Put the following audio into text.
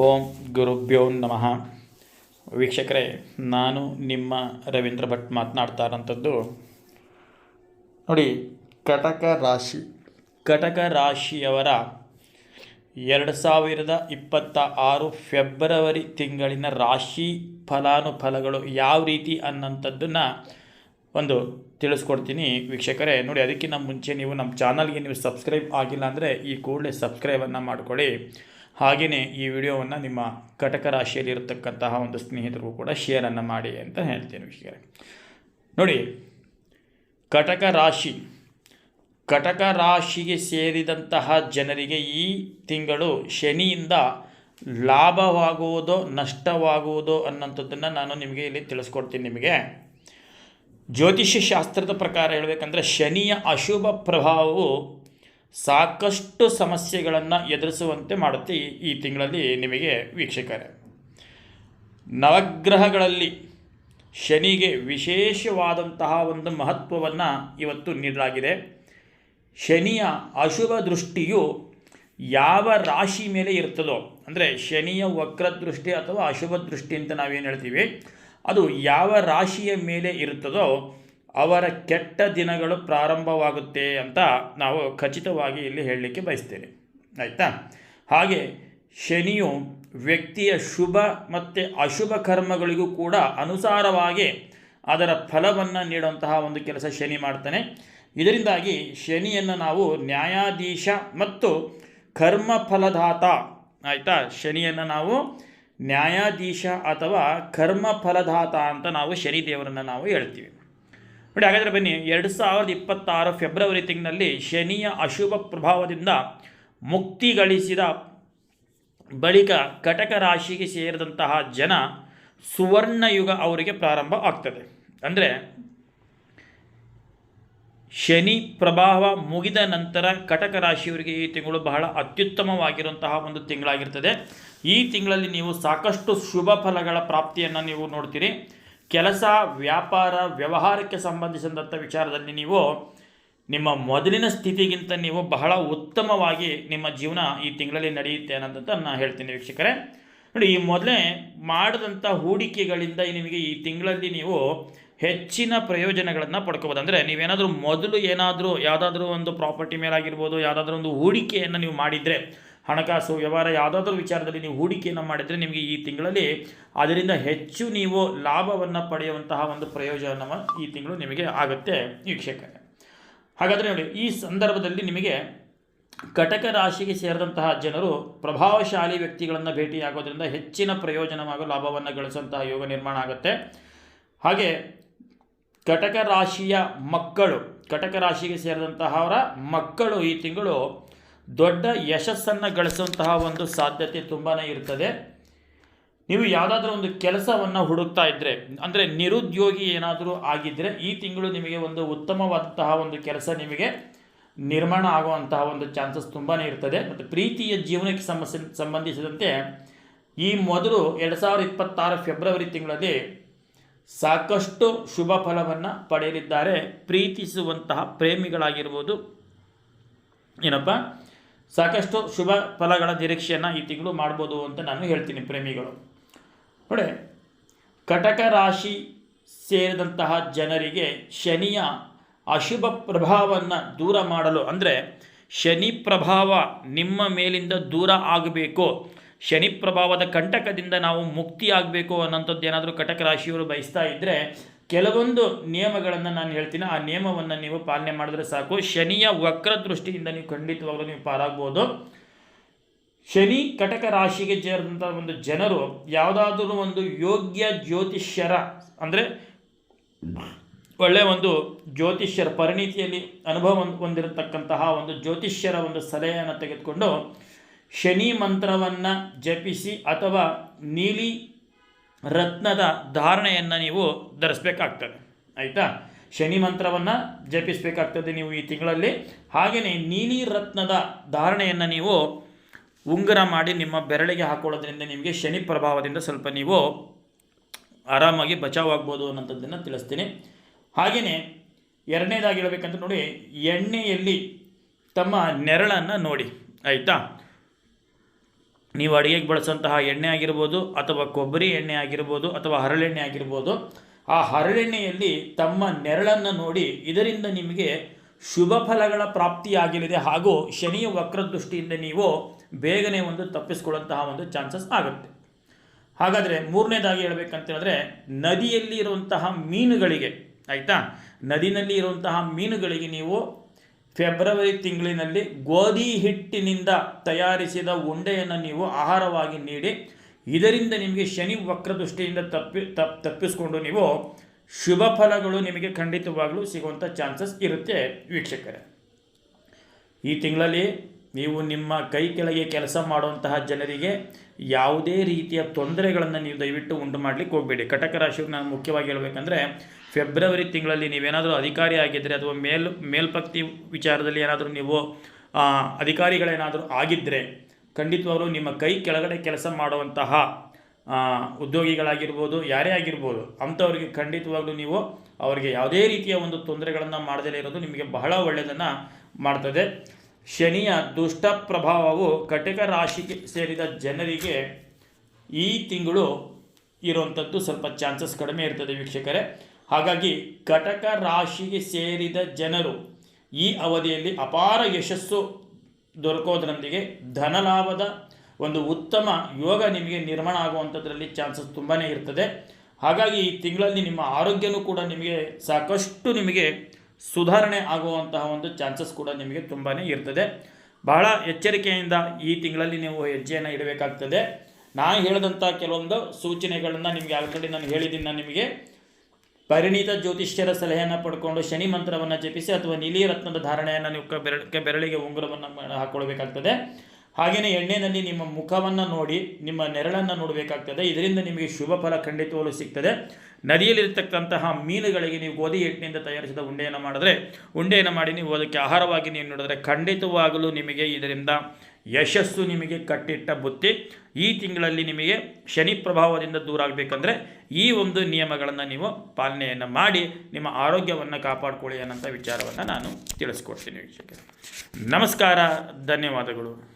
ಓಂ ಗುರುಭ್ಯೋ ನಮಃ. ವೀಕ್ಷಕರೇ, ನಾನು ನಿಮ್ಮ ರವೀಂದ್ರ ಭಟ್ ಮಾತನಾಡ್ತಾ ಇರೋಂಥದ್ದು ನೋಡಿ, ಕಟಕ ರಾಶಿ. ಕಟಕ ರಾಶಿಯವರ ಎರಡು ಸಾವಿರದ ಇಪ್ಪತ್ತ ಆರು ಫೆಬ್ರವರಿ ತಿಂಗಳಿನ ರಾಶಿ ಫಲಾನುಫಲಗಳು ಯಾವ ರೀತಿ ಅನ್ನೋಂಥದ್ದನ್ನು ಒಂದು ತಿಳಿಸ್ಕೊಡ್ತೀನಿ ವೀಕ್ಷಕರೇ. ನೋಡಿ, ಅದಕ್ಕಿಂತ ಮುಂಚೆ ನೀವು ನಮ್ಮ ಚಾನಲ್ಗೆ ನೀವು ಸಬ್ಸ್ಕ್ರೈಬ್ ಆಗಿಲ್ಲ ಅಂದರೆ ಈ ಕೂಡಲೇ ಸಬ್ಸ್ಕ್ರೈಬನ್ನು ಮಾಡ್ಕೊಳ್ಳಿ. ಹಾಗೆಯೇ ಈ ವಿಡಿಯೋವನ್ನು ನಿಮ್ಮ ಕಟಕ ರಾಶಿಯಲ್ಲಿರತಕ್ಕಂತಹ ಒಂದು ಸ್ನೇಹಿತರಿಗೂ ಕೂಡ ಶೇರನ್ನು ಮಾಡಿ ಅಂತ ಹೇಳ್ತೀನಿ ವೀಕ್ಷಕರೇ. ನೋಡಿ ಕಟಕ ರಾಶಿ. ಕಟಕ ರಾಶಿಗೆ ಸೇರಿದಂತಹ ಜನರಿಗೆ ಈ ತಿಂಗಳು ಶನಿಯಿಂದ ಲಾಭವಾಗುವುದೋ, ನಷ್ಟವಾಗುವುದೋ ಅನ್ನೋಂಥದ್ದನ್ನು ನಾನು ನಿಮಗೆ ಇಲ್ಲಿ ತಿಳಿಸ್ಕೊಡ್ತೀನಿ ನಿಮಗೆ. ಜ್ಯೋತಿಷ್ಯ ಶಾಸ್ತ್ರದ ಪ್ರಕಾರ ಹೇಳಬೇಕಂದ್ರೆ ಶನಿಯ ಅಶುಭ ಪ್ರಭಾವವು ಸಾಕಷ್ಟು ಸಮಸ್ಯೆಗಳನ್ನು ಎದುರಿಸುವಂತೆ ಮಾಡುತ್ತೆ ಈ ತಿಂಗಳಲ್ಲಿ ನಿಮಗೆ ವೀಕ್ಷಕರೇ. ನವಗ್ರಹಗಳಲ್ಲಿ ಶನಿಗೆ ವಿಶೇಷವಾದಂತಹ ಒಂದು ಮಹತ್ವವನ್ನು ಇವತ್ತು ನೀಡಲಾಗಿದೆ. ಶನಿಯ ಅಶುಭ ದೃಷ್ಟಿಯು ಯಾವ ರಾಶಿ ಮೇಲೆ ಇರ್ತದೋ, ಅಂದರೆ ಶನಿಯ ವಕ್ರದೃಷ್ಟಿ ಅಥವಾ ಅಶುಭ ದೃಷ್ಟಿ ಅಂತ ನಾವೇನು ಹೇಳ್ತೀವಿ, ಅದು ಯಾವ ರಾಶಿಯ ಮೇಲೆ ಇರುತ್ತದೋ ಅವರ ಕೆಟ್ಟ ದಿನಗಳು ಪ್ರಾರಂಭವಾಗುತ್ತೆ ಅಂತ ನಾವು ಖಚಿತವಾಗಿ ಇಲ್ಲಿ ಹೇಳಲಿಕ್ಕೆ ಬಯಸ್ತೇನೆ. ಆಯಿತಾ? ಹಾಗೆ ಶನಿಯು ವ್ಯಕ್ತಿಯ ಶುಭ ಮತ್ತು ಅಶುಭ ಕರ್ಮಗಳಿಗೂ ಕೂಡ ಅನುಸಾರವಾಗಿ ಅದರ ಫಲವನ್ನು ನೀಡುವಂತಹ ಒಂದು ಕೆಲಸ ಶನಿ ಮಾಡ್ತಾನೆ. ಇದರಿಂದಾಗಿ ಶನಿಯನ್ನು ನಾವು ನ್ಯಾಯಾಧೀಶ ಮತ್ತು ಕರ್ಮ ಫಲದಾತ ಆಯಿತಾ? ಶನಿಯನ್ನು ನಾವು ನ್ಯಾಯಾಧೀಶ ಅಥವಾ ಕರ್ಮ ಫಲದಾತ ಅಂತ ನಾವು ಶನಿ ದೇವರನ್ನು ನಾವು ಹೇಳ್ತೀವಿ. ನೋಡಿ, ಹಾಗಾದರೆ ಬನ್ನಿ, ಎರಡು ಸಾವಿರದ ಇಪ್ಪತ್ತಾರು ಫೆಬ್ರವರಿ ತಿಂಗಳಲ್ಲಿ ಶನಿಯ ಅಶುಭ ಪ್ರಭಾವದಿಂದ ಮುಕ್ತಿ ಗಳಿಸಿದ ಬಳಿಕ ಕಟಕ ರಾಶಿಗೆ ಸೇರಿದಂತಹ ಜನ ಸುವರ್ಣಯುಗ ಅವರಿಗೆ ಪ್ರಾರಂಭ ಆಗ್ತದೆ. ಅಂದರೆ ಶನಿ ಪ್ರಭಾವ ಮುಗಿದ ನಂತರ ಕಟಕ ರಾಶಿಯವರಿಗೆ ಈ ತಿಂಗಳು ಬಹಳ ಅತ್ಯುತ್ತಮವಾಗಿರುವಂತಹ ಒಂದು ತಿಂಗಳಾಗಿರ್ತದೆ. ಈ ತಿಂಗಳಲ್ಲಿ ನೀವು ಸಾಕಷ್ಟು ಶುಭ ಫಲಗಳ ಪ್ರಾಪ್ತಿಯನ್ನು ನೀವು ನೋಡ್ತೀರಿ. ಕೆಲಸ, ವ್ಯಾಪಾರ, ವ್ಯವಹಾರಕ್ಕೆ ಸಂಬಂಧಿಸಿದಂಥ ವಿಚಾರದಲ್ಲಿ ನೀವು ನಿಮ್ಮ ಮೊದಲಿನ ಸ್ಥಿತಿಗಿಂತ ನೀವು ಬಹಳ ಉತ್ತಮವಾಗಿ ನಿಮ್ಮ ಜೀವನ ಈ ತಿಂಗಳಲ್ಲಿ ನಡೆಯುತ್ತೆ ಅನ್ನೋದಂತ ನಾನು ಹೇಳ್ತೀನಿ ವೀಕ್ಷಕರೇ. ನೋಡಿ, ಈ ಮೊದಲೇ ಮಾಡಿದಂಥ ಹೂಡಿಕೆಗಳಿಂದ ನಿಮಗೆ ಈ ತಿಂಗಳಲ್ಲಿ ನೀವು ಹೆಚ್ಚಿನ ಪ್ರಯೋಜನಗಳನ್ನು ಪಡ್ಕೋಬೋದು. ಅಂದರೆ ನೀವೇನಾದರೂ ಮೊದಲು ಏನಾದರೂ ಯಾವುದಾದ್ರೂ ಒಂದು ಪ್ರಾಪರ್ಟಿ ಮೇಲಾಗಿರ್ಬೋದು, ಯಾವುದಾದ್ರೂ ಒಂದು ಹೂಡಿಕೆಯನ್ನು ನೀವು ಮಾಡಿದರೆ ಹಣಕಾಸು ವ್ಯವಹಾರ ಯಾವುದಾದ್ರೂ ವಿಚಾರದಲ್ಲಿ ನೀವು ಹೂಡಿಕೆಯನ್ನು ಮಾಡಿದರೆ ನಿಮಗೆ ಈ ತಿಂಗಳಲ್ಲಿ ಅದರಿಂದ ಹೆಚ್ಚು ನೀವು ಲಾಭವನ್ನು ಪಡೆಯುವಂತಹ ಒಂದು ಪ್ರಯೋಜನವ ಈ ತಿಂಗಳು ನಿಮಗೆ ಆಗುತ್ತೆ ವೀಕ್ಷಕರೇ. ಹಾಗಾದರೆ ನೋಡಿ, ಈ ಸಂದರ್ಭದಲ್ಲಿ ನಿಮಗೆ ಕಟಕ ರಾಶಿಗೆ ಸೇರಿದಂತಹ ಜನರು ಪ್ರಭಾವಶಾಲಿ ವ್ಯಕ್ತಿಗಳನ್ನು ಭೇಟಿಯಾಗೋದ್ರಿಂದ ಹೆಚ್ಚಿನ ಪ್ರಯೋಜನವಾಗೋ ಲಾಭವನ್ನು ಗಳಿಸುವಂತಹ ಯೋಗ ನಿರ್ಮಾಣ ಆಗುತ್ತೆ. ಹಾಗೆ ಕಟಕ ರಾಶಿಯ ಮಕ್ಕಳು, ಕಟಕ ರಾಶಿಗೆ ಸೇರಿದಂತಹವರ ಮಕ್ಕಳು ಈ ತಿಂಗಳು ದೊಡ್ಡ ಯಶಸ್ಸನ್ನು ಗಳಿಸುವಂತಹ ಒಂದು ಸಾಧ್ಯತೆ ತುಂಬಾ ಇರ್ತದೆ. ನೀವು ಯಾವುದಾದ್ರೂ ಒಂದು ಕೆಲಸವನ್ನು ಹುಡುಕ್ತಾ ಇದ್ದರೆ ಅಂದರೆ ನಿರುದ್ಯೋಗಿ ಏನಾದರೂ ಆಗಿದ್ದರೆ ಈ ತಿಂಗಳು ನಿಮಗೆ ಒಂದು ಉತ್ತಮವಾದಂತಹ ಒಂದು ಕೆಲಸ ನಿಮಗೆ ನಿರ್ಮಾಣ ಆಗುವಂತಹ ಒಂದು ಚಾನ್ಸಸ್ ತುಂಬಾ ಇರ್ತದೆ. ಮತ್ತು ಪ್ರೀತಿಯ ಜೀವನಕ್ಕೆ ಸಮಸ್ಯೆ ಸಂಬಂಧಿಸಿದಂತೆ ಈ ಮೊದಲು ಎರಡು ಸಾವಿರದ ಇಪ್ಪತ್ತಾರು ಫೆಬ್ರವರಿ ತಿಂಗಳಲ್ಲಿ ಸಾಕಷ್ಟು ಶುಭ ಫಲವನ್ನು ಪಡೆಯಲಿದ್ದಾರೆ. ಪ್ರೀತಿಸುವಂತಹ ಪ್ರೇಮಿಗಳಾಗಿರ್ಬೋದು. ಏನಪ್ಪ? ಸಾಕಷ್ಟು ಶುಭ ಫಲಗಳ ನಿರೀಕ್ಷೆಯನ್ನು ಈ ತಿಂಗಳು ಮಾಡ್ಬೋದು ಅಂತ ನಾನು ಹೇಳ್ತೀನಿ ಪ್ರೇಮಿಗಳು. ನೋಡಿ, ಕಟಕ ರಾಶಿ ಸೇರಿದಂತಹ ಜನರಿಗೆ ಶನಿಯ ಅಶುಭ ಪ್ರಭಾವವನ್ನು ದೂರ ಮಾಡಲು ಅಂದರೆ ಶನಿ ಪ್ರಭಾವ ನಿಮ್ಮ ಮೇಲಿಂದ ದೂರ ಆಗಬೇಕು. ಶನಿ ಪ್ರಭಾವದ ಕಂಟಕದಿಂದ ನಾವು ಮುಕ್ತಿ ಆಗಬೇಕು ಅನ್ನೋಂಥದ್ದು ಏನಾದರೂ ಕಟಕ ರಾಶಿಯವರು ಬಯಸ್ತಾ ಇದ್ದರೆ ಕೆಲವೊಂದು ನಿಯಮಗಳನ್ನು ನಾನು ಹೇಳ್ತೀನಿ. ಆ ನಿಯಮವನ್ನು ನೀವು ಪಾಲನೆ ಮಾಡಿದ್ರೆ ಸಾಕು. ಶನಿಯ ವಕ್ರ ದೃಷ್ಟಿಯಿಂದ ನೀವು ಖಂಡಿತವಾಗಲೂ ನೀವು ಪಾರಾಗ್ಬೋದು ಶನಿ ಕಟಕ ರಾಶಿಗೆ ಸೇರಿದಂಥ ಒಂದು ಜನರು ಯಾವುದಾದ್ರೂ ಒಂದು ಯೋಗ್ಯ ಜ್ಯೋತಿಷ್ಯರ ಅಂದರೆ ಒಳ್ಳೆಯ ಒಂದು ಜ್ಯೋತಿಷ್ಯರ ಪರಿಣಿತಿಯಲ್ಲಿ ಅನುಭವ ಹೊಂದಿರತಕ್ಕಂತಹ ಒಂದು ಜ್ಯೋತಿಷ್ಯರ ಒಂದು ಸಲಹೆಯನ್ನು ತೆಗೆದುಕೊಂಡು ಶನಿ ಮಂತ್ರವನ್ನು ಜಪಿಸಿ ಅಥವಾ ನೀಲಿ ರತ್ನದ ಧಾರಣೆಯನ್ನು ನೀವು ಧರಿಸ್ಬೇಕಾಗ್ತದೆ. ಆಯಿತಾ? ಶನಿ ಮಂತ್ರವನ್ನು ಜಪಿಸಬೇಕಾಗ್ತದೆ ನೀವು ಈ ತಿಂಗಳಲ್ಲಿ. ಹಾಗೆಯೇ ನೀಲಿ ರತ್ನದ ಧಾರಣೆಯನ್ನು ನೀವು ಉಂಗುರ ಮಾಡಿ ನಿಮ್ಮ ಬೆರಳಿಗೆ ಹಾಕೊಳ್ಳೋದ್ರಿಂದ ನಿಮಗೆ ಶನಿ ಪ್ರಭಾವದಿಂದ ಸ್ವಲ್ಪ ನೀವು ಆರಾಮಾಗಿ ಬಚಾವಾಗ್ಬೋದು ಅನ್ನೋಂಥದ್ದನ್ನು ತಿಳಿಸ್ತೀನಿ. ಹಾಗೆಯೇ ಎರಡನೇದಾಗಿ ನೋಡಿ, ಎಣ್ಣೆಯಲ್ಲಿ ತಮ್ಮ ನೆರಳನ್ನು ನೋಡಿ. ಆಯಿತಾ? ನೀವು ಅಡುಗೆಗೆ ಬಳಸುವಂತಹ ಎಣ್ಣೆ ಆಗಿರ್ಬೋದು ಅಥವಾ ಕೊಬ್ಬರಿ ಎಣ್ಣೆ ಆಗಿರ್ಬೋದು ಅಥವಾ ಹರಳೆಣ್ಣೆ ಆಗಿರ್ಬೋದು, ಆ ಹರಳೆಣ್ಣೆಯಲ್ಲಿ ತಮ್ಮ ನೆರಳನ್ನು ನೋಡಿ ಇದರಿಂದ ನಿಮಗೆ ಶುಭ ಫಲಗಳ ಪ್ರಾಪ್ತಿಯಾಗಲಿದೆ ಹಾಗೂ ಶನಿಯ ವಕ್ರದೃಷ್ಟಿಯಿಂದ ನೀವು ಬೇಗನೆ ಒಂದು ತಪ್ಪಿಸ್ಕೊಳ್ಳುವಂತಹ ಒಂದು ಚಾನ್ಸಸ್ ಆಗುತ್ತೆ. ಹಾಗಾದರೆ ಮೂರನೇದಾಗಿ ಹೇಳ್ಬೇಕಂತೇಳಿದ್ರೆ ನದಿಯಲ್ಲಿ ಇರುವಂತಹ ಮೀನುಗಳಿಗೆ, ಆಯಿತಾ? ನದಿನಲ್ಲಿ ಇರುವಂತಹ ಮೀನುಗಳಿಗೆ ನೀವು ಫೆಬ್ರವರಿ ತಿಂಗಳಿನಲ್ಲಿ ಗೋಧಿ ಹಿಟ್ಟಿನಿಂದ ತಯಾರಿಸಿದ ಉಂಡೆಯನ್ನು ನೀವು ಆಹಾರವಾಗಿ ನೀಡಿ, ಇದರಿಂದ ನಿಮಗೆ ಶನಿ ವಕ್ರದೃಷ್ಟಿಯಿಂದ ತಪ್ಪಿ, ತಪ್, ತಪ್ಪಿಸ್ಕೊಂಡು ನೀವು ಶುಭ ಫಲಗಳು ನಿಮಗೆ ಖಂಡಿತವಾಗಲೂ ಸಿಗುವಂಥ ಚಾನ್ಸಸ್ ಇರುತ್ತೆ ವೀಕ್ಷಕರೇ. ಈ ತಿಂಗಳಲ್ಲಿ ನೀವು ನಿಮ್ಮ ಕೈ ಕೆಳಗೆ ಕೆಲಸ ಮಾಡುವಂತಹ ಜನರಿಗೆ ಯಾವುದೇ ರೀತಿಯ ತೊಂದರೆಗಳನ್ನು ನೀವು ದಯವಿಟ್ಟು ಉಂಟು ಮಾಡಲಿಕ್ಕೆ ಹೋಗಬೇಡಿ. ಕಟಕ ರಾಶಿಗೆ ನಾನು ಮುಖ್ಯವಾಗಿ ಹೇಳಬೇಕಂದ್ರೆ ಫೆಬ್ರವರಿ ತಿಂಗಳಲ್ಲಿ ನೀವೇನಾದರೂ ಅಧಿಕಾರಿ ಆಗಿದ್ದರೆ ಅಥವಾ ಮೇಲ್, ಮೇಲ್ಪಕ್ತಿ ವಿಚಾರದಲ್ಲಿ ಏನಾದರೂ ನೀವು ಅಧಿಕಾರಿಗಳೇನಾದರೂ ಆಗಿದ್ದರೆ ಖಂಡಿತವಾಗಲೂ ನಿಮ್ಮ ಕೈ ಕೆಳಗಡೆ ಕೆಲಸ ಮಾಡುವಂತಹ ಉದ್ಯೋಗಿಗಳಾಗಿರ್ಬೋದು, ಯಾರೇ ಆಗಿರ್ಬೋದು, ಅಂಥವ್ರಿಗೆ ಖಂಡಿತವಾಗ್ಲೂ ನೀವು ಅವರಿಗೆ ಯಾವುದೇ ರೀತಿಯ ಒಂದು ತೊಂದರೆಗಳನ್ನು ಮಾಡದೇ ಇರೋದು ನಿಮಗೆ ಬಹಳ ಒಳ್ಳೆಯದನ್ನು ಮಾಡ್ತದೆ. ಶನಿಯ ದುಷ್ಟ ಪ್ರಭಾವವು ಕಟಕ ರಾಶಿಗೆ ಸೇರಿದ ಜನರಿಗೆ ಈ ತಿಂಗಳು ಇರುವಂಥದ್ದು ಸ್ವಲ್ಪ ಚಾನ್ಸಸ್ ಕಡಿಮೆ ಇರ್ತದೆ ವೀಕ್ಷಕರೇ. ಹಾಗಾಗಿ ಕಟಕ ರಾಶಿಗೆ ಸೇರಿದ ಜನರು ಈ ಅವಧಿಯಲ್ಲಿ ಅಪಾರ ಯಶಸ್ಸು ದೊರಕೋದ್ರೊಂದಿಗೆ ಧನಲಾಭದ ಒಂದು ಉತ್ತಮ ಯೋಗ ನಿಮಗೆ ನಿರ್ಮಾಣ ಆಗುವಂಥದ್ರಲ್ಲಿ ಚಾನ್ಸಸ್ ತುಂಬಾ ಇರ್ತದೆ. ಹಾಗಾಗಿ ಈ ತಿಂಗಳಲ್ಲಿ ನಿಮ್ಮ ಆರೋಗ್ಯನೂ ಕೂಡ ನಿಮಗೆ ಸಾಕಷ್ಟು ನಿಮಗೆ ಸುಧಾರಣೆ ಆಗುವಂತಹ ಒಂದು ಚಾನ್ಸಸ್ ಕೂಡ ನಿಮಗೆ ತುಂಬಾ ಇರ್ತದೆ. ಬಹಳ ಎಚ್ಚರಿಕೆಯಿಂದ ಈ ತಿಂಗಳಲ್ಲಿ ನೀವು ಹೆಜ್ಜೆಯನ್ನು ಇಡಬೇಕಾಗ್ತದೆ. ನಾನು ಹೇಳಿದಂಥ ಕೆಲವೊಂದು ಸೂಚನೆಗಳನ್ನು ನಿಮಗೆ ಆಲ್ರೆಡಿ ನಾನು ಹೇಳಿದ್ದೀನಿ ನಿಮಗೆ. ಪರಿಣಿತ ಜ್ಯೋತಿಷ್ಯರ ಸಲಹೆಯನ್ನು ಪಡ್ಕೊಂಡು ಶನಿ ಮಂತ್ರವನ್ನು ಜಪಿಸಿ ಅಥವಾ ನೀಲಿ ರತ್ನದ ಧಾರಣೆಯನ್ನು ನೀವು ಕ- ಬೆರಳ, ಕ- ಬೆರಳಿಗೆ ಉಂಗುರವನ್ನು ಹಾಕ್ಕೊಳ್ಬೇಕಾಗ್ತದೆ ಹಾಗೆಯೇ ಎಣ್ಣೆಯಲ್ಲಿ ನಿಮ್ಮ ಮುಖವನ್ನು ನೋಡಿ, ನಿಮ್ಮ ನೆರಳನ್ನು ನೋಡಬೇಕಾಗ್ತದೆ. ಇದರಿಂದ ನಿಮಗೆ ಶುಭ ಫಲ ಖಂಡಿತವಾಗಲೂ ಸಿಗ್ತದೆ. ನದಿಯಲ್ಲಿರ್ತಕ್ಕಂತಹ ಮೀನುಗಳಿಗೆ ನೀವು ಗೋಧಿ ಹಿಟ್ಟಿನಿಂದ ತಯಾರಿಸಿದ ಉಂಡೆಯನ್ನು ಮಾಡಿದ್ರೆ, ಉಂಡೆಯನ್ನು ಮಾಡಿ ನೀವು ಅದಕ್ಕೆ ಆಹಾರವಾಗಿ ನೀವು ನೋಡಿದ್ರೆ ಖಂಡಿತವಾಗಲೂ ನಿಮಗೆ ಇದರಿಂದ ಯಶಸ್ಸು ನಿಮಗೆ ಕಟ್ಟಿಟ್ಟ ಬುತ್ತಿ. ಈ ತಿಂಗಳಲ್ಲಿ ನಿಮಗೆ ಶನಿ ಪ್ರಭಾವದಿಂದ ದೂರ ಆಗಬೇಕಂದ್ರೆ ಈ ಒಂದು ನಿಯಮಗಳನ್ನು ನೀವು ಪಾಲನೆಯನ್ನು ಮಾಡಿ ನಿಮ್ಮ ಆರೋಗ್ಯವನ್ನು ಕಾಪಾಡಿಕೊಳ್ಳಿ ಅನ್ನೋಂಥ ವಿಚಾರವನ್ನು ನಾನು ತಿಳಿಸ್ಕೊಡ್ತೀನಿ ನಮಸ್ಕಾರ, ಧನ್ಯವಾದಗಳು.